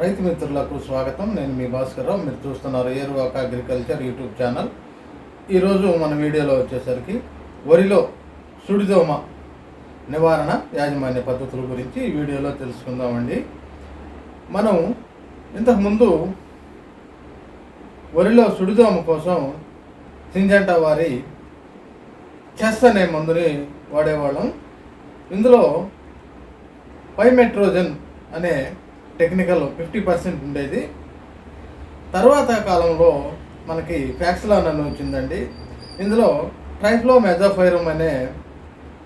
రైతు మిత్రులకు స్వాగతం. నేను మీ భాస్కర్రావు మీరు చూస్తున్నారు ఏరువాక అగ్రికల్చర్ యూట్యూబ్ ఛానల్. ఈరోజు మన వీడియోలో వచ్చేసరికి వరిలో సుడిదోమ నివారణ యాజమాన్య పద్ధతుల గురించి ఈ వీడియోలో తెలుసుకుందామండి. మనం ఇంతకుముందు వరిలో సుడిదోమ కోసం సింజంటా వారి చెస్ అనే మందుని వాడేవాళ్ళం. ఇందులో పైమెట్రోజన్ అనే టెక్నికల్ ఫిఫ్టీ పర్సెంట్ ఉండేది. తర్వాత కాలంలో మనకి ఫ్యాక్స్లాన్ అని వచ్చిందండి. ఇందులో ట్రైఫ్లో మెజాఫైరమ్ అనే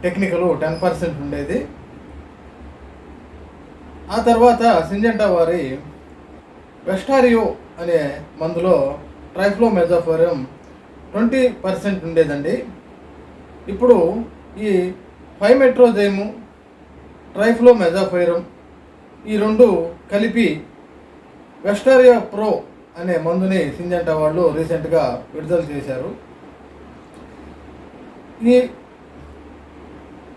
టెక్నికల్ టెన్ పర్సెంట్ ఉండేది. ఆ తర్వాత సింజంటా వారి వెస్టారియో అనే మందులో ట్రైఫ్లో మెజాఫైరమ్ ట్వంటీ పర్సెంట్ ఉండేదండి. ఇప్పుడు ఈ ఫైమెట్రోజైము ట్రైఫ్లో మెజాఫైరమ్ ఈ రెండు కలిపి వెస్టారియా ప్రో అనే మందుని సింజంట వాళ్ళు రీసెంట్గా విడుదల చేశారు. ఈ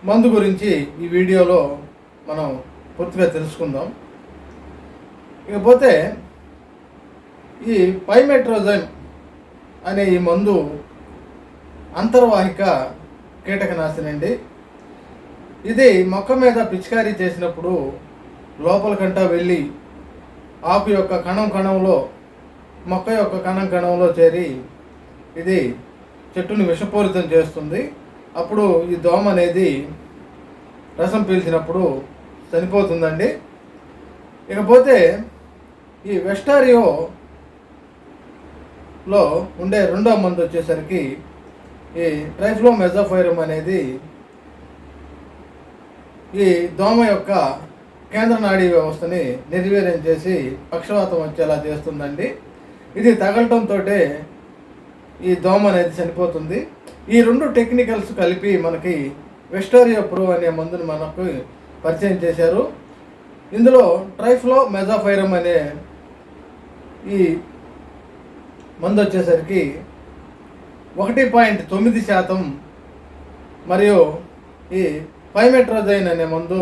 మందు గురించి ఈ వీడియోలో మనం పూర్తిగా తెలుసుకుందాం. ఇకపోతే ఈ పైమెట్రోజన్ అనే ఈ మందు అంతర్వాహిక కీటకనాశనండి. ఇది మొక్క మీద పిచికారీ చేసినప్పుడు లోపలికంటా వెళ్ళి ఆకు యొక్క కణం కణంలో మొక్క యొక్క కణం కణంలో చేరి ఇది చెట్టుని విషపూరితం చేస్తుంది. అప్పుడు ఈ దోమ అనేది రసం పీల్చినప్పుడు చనిపోతుందండి. ఇకపోతే ఈ వెస్టారియోలో ఉండే రెండో మందు వచ్చేసరికి ఈ ట్రైఫ్లో మెజోఫైరం అనేది ఈ దోమ యొక్క కేంద్ర నాడీ వ్యవస్థని నిర్వీర్యం చేసి పక్షవాతం వచ్చేలా చేస్తుందండి. ఇది తగలటంతో ఈ దోమ అనేది చనిపోతుంది. ఈ రెండు టెక్నికల్స్ కలిపి మనకి వెస్టోరియా ప్రో అనే మందుని మనకు పరిచయం చేశారు. ఇందులో ట్రైఫ్లో మెజాఫైరమ్ అనే ఈ మందు వచ్చేసరికి ఒకటి పాయింట్ తొమ్మిది శాతం మరియు ఈ పైమెట్రోజైన్ అనే మందు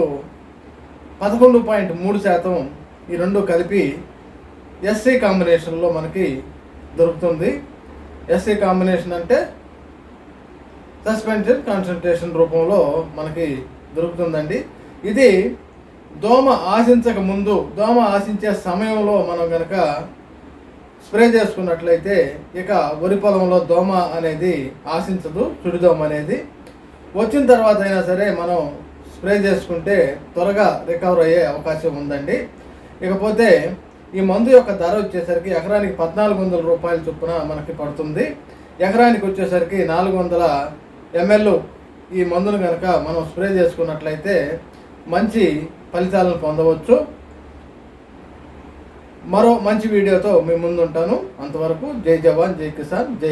పదకొండు పాయింట్ మూడు శాతం ఈ రెండు కలిపి ఎస్సీ కాంబినేషన్లో మనకి దొరుకుతుంది. ఎస్సీ కాంబినేషన్ అంటే సస్పెన్షన్ కాన్సన్ట్రేషన్ రూపంలో మనకి దొరుకుతుందండి. ఇది దోమ ఆశించక ముందు దోమ ఆశించే సమయంలో మనం కనుక స్ప్రే చేసుకున్నట్లయితే ఇక వరి పొలంలో దోమ అనేది ఆశించదు చుడిదోమ అనేది. వచ్చిన తర్వాత అయినా సరే మనం స్ప్రే చేసుకుంటే త్వరగా రికవర్ అయ్యే అవకాశం ఉందండి. ఇకపోతే ఈ మందు యొక్క ధర వచ్చేసరికి ఎకరానికి పద్నాలుగు వందల రూపాయల చొప్పున మనకి పడుతుంది. ఎకరానికి వచ్చేసరికి నాలుగు వందల ఎంఎల్ ఈ మందును కనుక మనం స్ప్రే చేసుకున్నట్లయితే మంచి ఫలితాలను పొందవచ్చు. మరో మంచి వీడియోతో మీ ముందు ఉంటాను అంతవరకు జై జవాన్ జై కిసాన్ జై